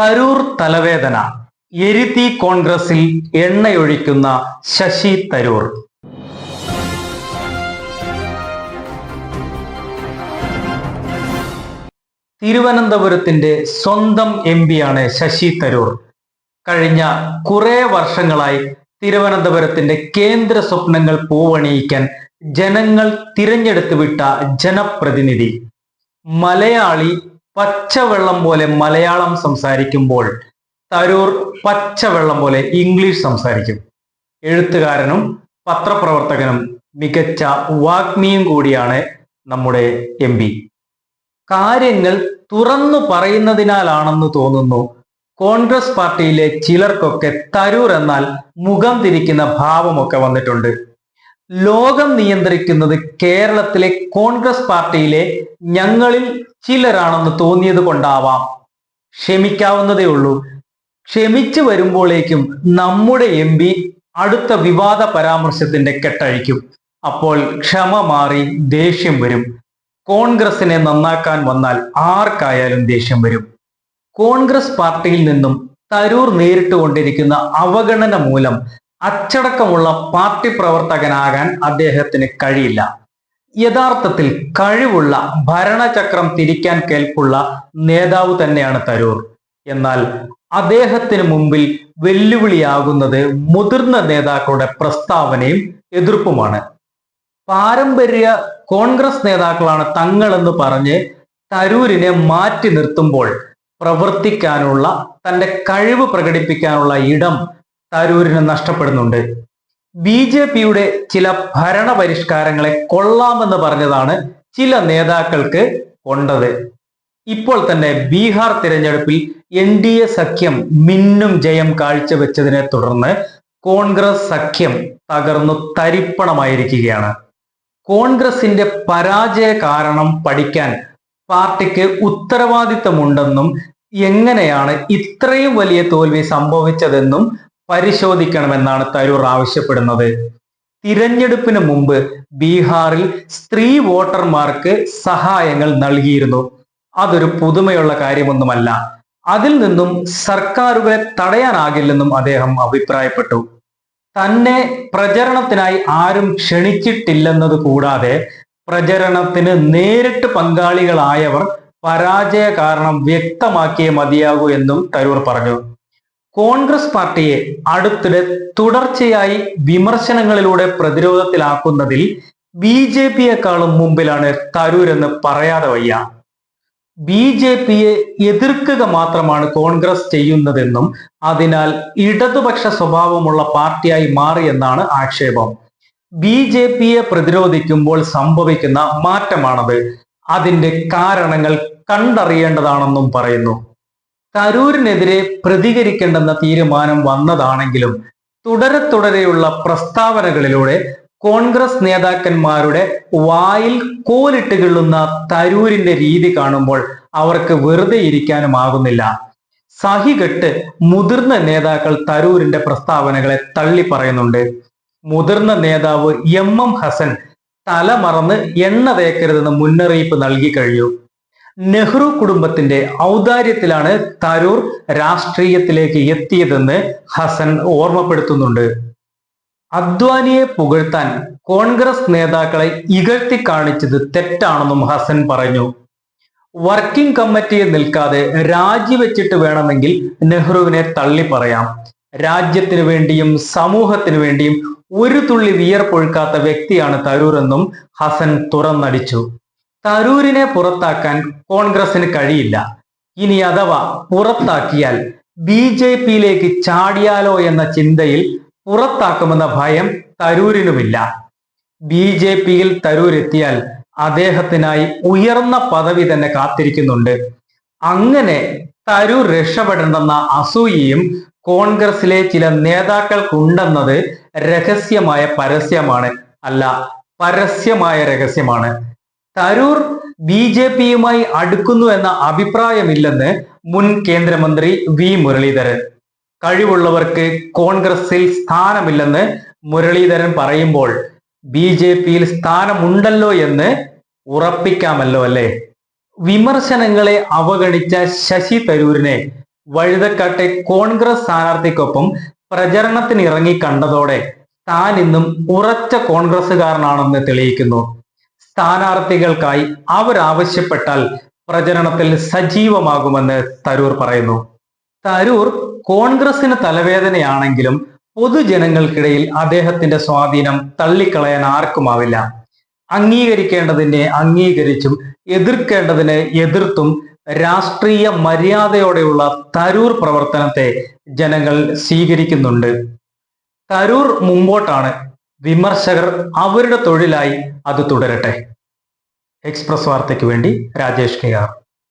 തരൂർ തലവേദന എരുതി കോൺഗ്രസിൽ എണ്ണയൊഴിക്കുന്ന ശശി തരൂർ. തിരുവനന്തപുരത്തിന്റെ സ്വന്തം എം പിയാണ് ശശി തരൂർ. കഴിഞ്ഞ കുറെ വർഷങ്ങളായി തിരുവനന്തപുരത്തിന്റെ കേന്ദ്ര സ്വപ്നങ്ങൾ പൂവണിയിക്കാൻ ജനങ്ങൾ തിരഞ്ഞെടുത്തു വിട്ട ജനപ്രതിനിധി. മലയാളി പച്ചവെള്ളം പോലെ മലയാളം സംസാരിക്കുമ്പോൾ തരൂർ പച്ചവെള്ളം പോലെ ഇംഗ്ലീഷ് സംസാരിക്കും. എഴുത്തുകാരനും പത്രപ്രവർത്തകനും മികച്ച വാഗ്മിയും കൂടിയാണ് നമ്മുടെ എം പി. കാര്യങ്ങൾ തുറന്നു പറയുന്നതിനാലാണെന്ന് തോന്നുന്നു കോൺഗ്രസ് പാർട്ടിയിലെ ചിലർക്കൊക്കെ തരൂർ എന്നാൽ മുഖം തിരിക്കുന്ന ഭാവമൊക്കെ വന്നിട്ടുണ്ട്. ലോകം നിയന്ത്രിക്കുന്നത് കേരളത്തിലെ കോൺഗ്രസ് പാർട്ടിയിലെ ഞങ്ങളിൽ ചിലരാണെന്ന് തോന്നിയത് കൊണ്ടാവാം. ക്ഷമിക്കാവുന്നതേ ഉള്ളൂ. ക്ഷമിച്ചു വരുമ്പോഴേക്കും നമ്മുടെ എം പി അടുത്ത വിവാദ പരാമർശത്തിന്റെ കെട്ടഴിക്കും. അപ്പോൾ ക്ഷമ മാറി ദേഷ്യം വരും. കോൺഗ്രസിനെ നന്നാക്കാൻ വന്നാൽ ആർക്കായാലും ദേഷ്യം വരും. കോൺഗ്രസ് പാർട്ടിയിൽ നിന്നും തരൂർ നേരിട്ടുകൊണ്ടിരിക്കുന്ന അവഗണന മൂലം അച്ചടക്കമുള്ള പാർട്ടി പ്രവർത്തകനാകാൻ അദ്ദേഹത്തിന് കഴിയില്ല. യഥാർത്ഥത്തിൽ കഴിവുള്ള ഭരണചക്രം തിരിക്കാൻ കേൾപ്പുള്ള നേതാവ് തന്നെയാണ് തരൂർ. എന്നാൽ അദ്ദേഹത്തിന് മുമ്പിൽ വെല്ലുവിളിയാകുന്നത് മുതിർന്ന നേതാക്കളുടെ പ്രസ്താവനയും എതിർപ്പുമാണ്. പാരമ്പര്യ കോൺഗ്രസ് നേതാക്കളാണ് തങ്ങളെന്ന് പറഞ്ഞ് തരൂരിനെ മാറ്റി നിർത്തുമ്പോൾ പ്രവർത്തിക്കാനുള്ള തന്റെ കഴിവ് പ്രകടിപ്പിക്കാനുള്ള ഇടം തരൂരിന് നഷ്ടപ്പെടുന്നുണ്ട്. ബി ജെ പിയുടെ ചില ഭരണ പരിഷ്കാരങ്ങളെ കൊള്ളാമെന്ന് പറഞ്ഞതാണ് ചില നേതാക്കൾക്ക് കൊണ്ടത്. ഇപ്പോൾ തന്നെ ബീഹാർ തിരഞ്ഞെടുപ്പിൽ എൻ ഡി എ സഖ്യം മിന്നും ജയം കാഴ്ചവെച്ചതിനെ തുടർന്ന് കോൺഗ്രസ് സഖ്യം തകർന്നു തരിപ്പണമായിരിക്കുകയാണ്. കോൺഗ്രസിന്റെ പരാജയ കാരണം പഠിക്കാൻ പാർട്ടിക്ക് ഉത്തരവാദിത്തമുണ്ടെന്നും എങ്ങനെയാണ് ഇത്രയും വലിയ തോൽവി സംഭവിച്ചതെന്നും പരിശോധിക്കണമെന്നാണ് തരൂർ ആവശ്യപ്പെടുന്നത്. തിരഞ്ഞെടുപ്പിന് മുമ്പ് ബീഹാറിൽ സ്ത്രീ വോട്ടർമാർക്ക് സഹായങ്ങൾ നൽകിയിരുന്നു. അതൊരു പുതുമയുള്ള കാര്യമൊന്നുമല്ല. അതിൽ നിന്നും സർക്കാരുകളെ തടയാനാകില്ലെന്നും അദ്ദേഹം അഭിപ്രായപ്പെട്ടു. തന്നെ പ്രചരണത്തിനായി ആരും ക്ഷണിച്ചിട്ടില്ലെന്നത് കൂടാതെ പ്രചരണത്തിന് നേരിട്ട് പങ്കാളികളായവർ പരാജയ കാരണം വ്യക്തമാക്കിയേ മതിയാകൂ എന്നും തരൂർ പറഞ്ഞു. കോൺഗ്രസ് പാർട്ടിയെ അടുത്തിടെ തുടർച്ചയായി വിമർശനങ്ങളിലൂടെ പ്രതിരോധത്തിലാക്കുന്നതിൽ ബി ജെ പിയെക്കാളും മുമ്പിലാണ് തരൂർ എന്ന് പറയാതെ വയ്യ. ബി ജെ പിയെ എതിർക്കുക മാത്രമാണ് കോൺഗ്രസ് ചെയ്യുന്നതെന്നും അതിനാൽ ഇടതുപക്ഷ സ്വഭാവമുള്ള പാർട്ടിയായി മാറിയെന്നാണ് ആക്ഷേപം. ബി ജെ പിയെ പ്രതിരോധിക്കുമ്പോൾ സംഭവിക്കുന്ന മാറ്റമാണത്. അതിന്റെ കാരണങ്ങൾ കണ്ടറിയേണ്ടതാണെന്നും പറയുന്നു. തരൂരിനെതിരെ പ്രതികരിക്കേണ്ടെന്ന തീരുമാനം വന്നതാണെങ്കിലും തുടരെ തുടരെയുള്ള പ്രസ്താവനകളിലൂടെ കോൺഗ്രസ് നേതാക്കന്മാരുടെ വായിൽ കോലിട്ട് കിള്ളുന്ന തരൂരിന്റെ രീതി കാണുമ്പോൾ അവർക്ക് വെറുതെ ഇരിക്കാനും ആകുന്നില്ല. സഹികെട്ട് മുതിർന്ന നേതാക്കൾ തരൂരിന്റെ പ്രസ്താവനകളെ തള്ളി പറയുന്നുണ്ട്. മുതിർന്ന നേതാവ് എം എം ഹസൻ തലമറന്ന് എണ്ണ തേക്കരുതെന്ന് മുന്നറിയിപ്പ് നൽകി കഴിഞ്ഞു. നെഹ്റു കുടുംബത്തിന്റെ ഔദാര്യത്തിലാണ് തരൂർ രാഷ്ട്രീയത്തിലേക്ക് എത്തിയതെന്ന് ഹസൻ ഓർമ്മപ്പെടുത്തുന്നുണ്ട്. അദ്വാനിയെ പുകഴ്ത്താൻ കോൺഗ്രസ് നേതാക്കളെ ഇകഴ്ത്തി കാണിച്ചത് തെറ്റാണെന്നും ഹസൻ പറഞ്ഞു. വർക്കിംഗ് കമ്മിറ്റിയെ നിൽക്കാതെ രാജിവെച്ചിട്ട് വേണമെങ്കിൽ നെഹ്റുവിനെ തള്ളി പറയാം രാജ്യത്തിനു വേണ്ടിയും സമൂഹത്തിനു വേണ്ടിയും ഒരു തുള്ളി വിയർപ്പൊഴുക്കാത്ത വ്യക്തിയാണ് തരൂർ എന്നും ഹസൻ തുറന്നടിച്ചു. തരൂരിനെ പുറത്താക്കാൻ കോൺഗ്രസിന് കഴിയില്ല. ഇനി അഥവാ പുറത്താക്കിയാൽ ബി ജെ പിയിലേക്ക് ചാടിയാലോ എന്ന ചിന്തയിൽ പുറത്താക്കുമെന്ന ഭയം തരൂരിനുമില്ല. ബി ജെ പിയിൽ തരൂർ എത്തിയാൽ അദ്ദേഹത്തിനായി ഉയർന്ന പദവി തന്നെ കാത്തിരിക്കുന്നുണ്ട്. അങ്ങനെ തരൂർ രക്ഷപ്പെടേണ്ടെന്ന അസൂയയും കോൺഗ്രസിലെ ചില നേതാക്കൾക്കുണ്ടെന്നത് രഹസ്യമായ പരസ്യമാണ് അല്ല പരസ്യമായ രഹസ്യമാണ്. തരൂർ ബി ജെ പിയുമായി അടുക്കുന്നു എന്ന അഭിപ്രായമില്ലെന്ന് മുൻ കേന്ദ്രമന്ത്രി വി മുരളീധരൻ. കഴിവുള്ളവർക്ക് കോൺഗ്രസിൽ സ്ഥാനമില്ലെന്ന് മുരളീധരൻ പറയുമ്പോൾ ബി ജെ പിയിൽ സ്ഥാനമുണ്ടല്ലോ എന്ന് ഉറപ്പിക്കാമല്ലോ അല്ലേ? വിമർശനങ്ങളെ അവഗണിച്ച ശശി തരൂരിനെ വഴുതക്കാട്ടെ കോൺഗ്രസ് സ്ഥാനാർത്ഥിക്കൊപ്പം പ്രചരണത്തിനിറങ്ങി കണ്ടതോടെ താൻ ഇന്നും ഉറച്ച കോൺഗ്രസുകാരനാണെന്ന് തെളിയിക്കുന്നു. സ്ഥാനാർത്ഥികൾക്കായി അവരാവശ്യപ്പെട്ടാൽ പ്രചരണത്തിൽ സജീവമാകുമെന്ന് തരൂർ പറയുന്നു. തരൂർ കോൺഗ്രസിന് തലവേദനയാണെങ്കിലും പൊതുജനങ്ങൾക്കിടയിൽ അദ്ദേഹത്തിന്റെ സ്വാധീനം തള്ളിക്കളയാൻ ആർക്കുമാവില്ല. അംഗീകരിക്കേണ്ടതിനെ അംഗീകരിച്ചും എതിർക്കേണ്ടതിനെ എതിർത്തും രാഷ്ട്രീയ മര്യാദയോടെയുള്ള തരൂർ പ്രവർത്തനത്തെ ജനങ്ങൾ സ്വീകരിക്കുന്നുണ്ട്. തരൂർ മുമ്പോട്ടാണ് വിമർശകർ അവരുടെ തൊഴിലായി അത് തുടരട്ടെ. എക്സ്പ്രസ് വാർത്തയ്ക്ക് വേണ്ടി രാജേഷ് കെ ആർ.